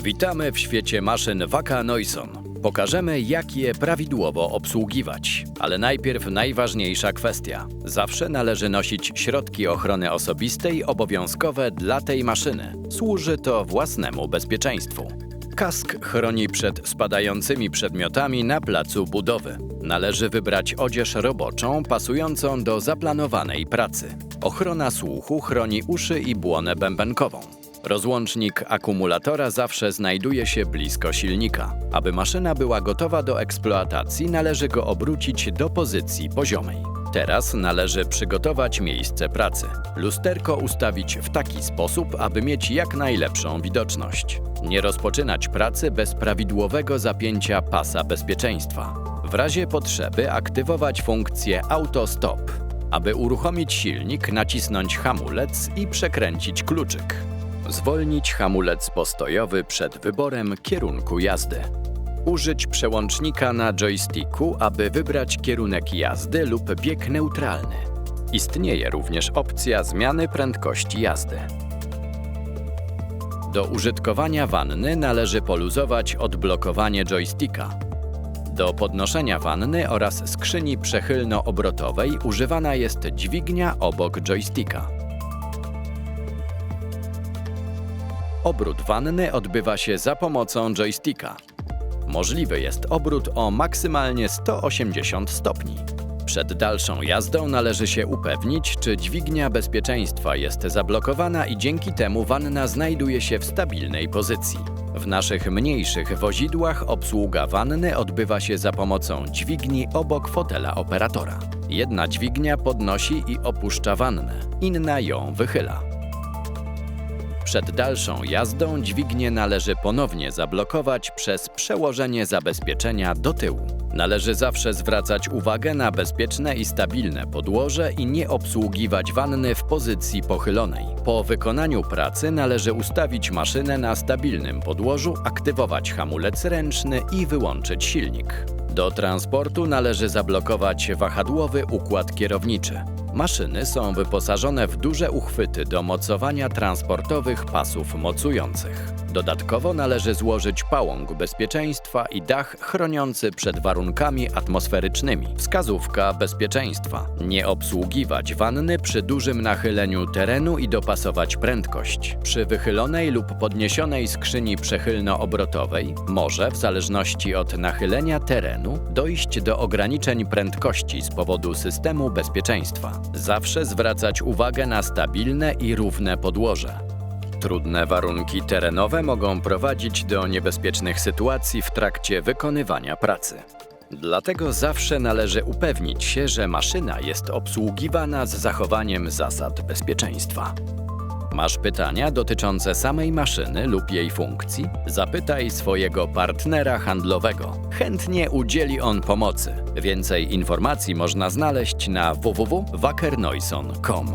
Witamy w świecie maszyn Waka Noison. Pokażemy, jak je prawidłowo obsługiwać. Ale najpierw najważniejsza kwestia. Zawsze należy nosić środki ochrony osobistej obowiązkowe dla tej maszyny. Służy to własnemu bezpieczeństwu. Kask chroni przed spadającymi przedmiotami na placu budowy. Należy wybrać odzież roboczą pasującą do zaplanowanej pracy. Ochrona słuchu chroni uszy i błonę bębenkową. Rozłącznik akumulatora zawsze znajduje się blisko silnika. Aby maszyna była gotowa do eksploatacji, należy go obrócić do pozycji poziomej. Teraz należy przygotować miejsce pracy. Lusterko ustawić w taki sposób, aby mieć jak najlepszą widoczność. Nie rozpoczynać pracy bez prawidłowego zapięcia pasa bezpieczeństwa. W razie potrzeby aktywować funkcję Auto Stop. Aby uruchomić silnik, nacisnąć hamulec i przekręcić kluczyk. Zwolnić hamulec postojowy przed wyborem kierunku jazdy. Użyć przełącznika na joysticku, aby wybrać kierunek jazdy lub bieg neutralny. Istnieje również opcja zmiany prędkości jazdy. Do użytkowania wanny należy poluzować odblokowanie joysticka. Do podnoszenia wanny oraz skrzyni przechylno-obrotowej używana jest dźwignia obok joysticka. Obrót wanny odbywa się za pomocą joysticka. Możliwy jest obrót o maksymalnie 180 stopni. Przed dalszą jazdą należy się upewnić, czy dźwignia bezpieczeństwa jest zablokowana i dzięki temu wanna znajduje się w stabilnej pozycji. W naszych mniejszych wozidłach obsługa wanny odbywa się za pomocą dźwigni obok fotela operatora. Jedna dźwignia podnosi i opuszcza wannę, inna ją wychyla. Przed dalszą jazdą dźwignię należy ponownie zablokować przez przełożenie zabezpieczenia do tyłu. Należy zawsze zwracać uwagę na bezpieczne i stabilne podłoże i nie obsługiwać wanny w pozycji pochylonej. Po wykonaniu pracy należy ustawić maszynę na stabilnym podłożu, aktywować hamulec ręczny i wyłączyć silnik. Do transportu należy zablokować wahadłowy układ kierowniczy. Maszyny są wyposażone w duże uchwyty do mocowania transportowych pasów mocujących. Dodatkowo należy złożyć pałąk bezpieczeństwa i dach chroniący przed warunkami atmosferycznymi. Wskazówka bezpieczeństwa. Nie obsługiwać wanny przy dużym nachyleniu terenu i dopasować prędkość. Przy wychylonej lub podniesionej skrzyni przechylno-obrotowej może, w zależności od nachylenia terenu, dojść do ograniczeń prędkości z powodu systemu bezpieczeństwa. Zawsze zwracać uwagę na stabilne i równe podłoże. Trudne warunki terenowe mogą prowadzić do niebezpiecznych sytuacji w trakcie wykonywania pracy. Dlatego zawsze należy upewnić się, że maszyna jest obsługiwana z zachowaniem zasad bezpieczeństwa. Masz pytania dotyczące samej maszyny lub jej funkcji? Zapytaj swojego partnera handlowego. Chętnie udzieli on pomocy. Więcej informacji można znaleźć na www.wakernoison.com.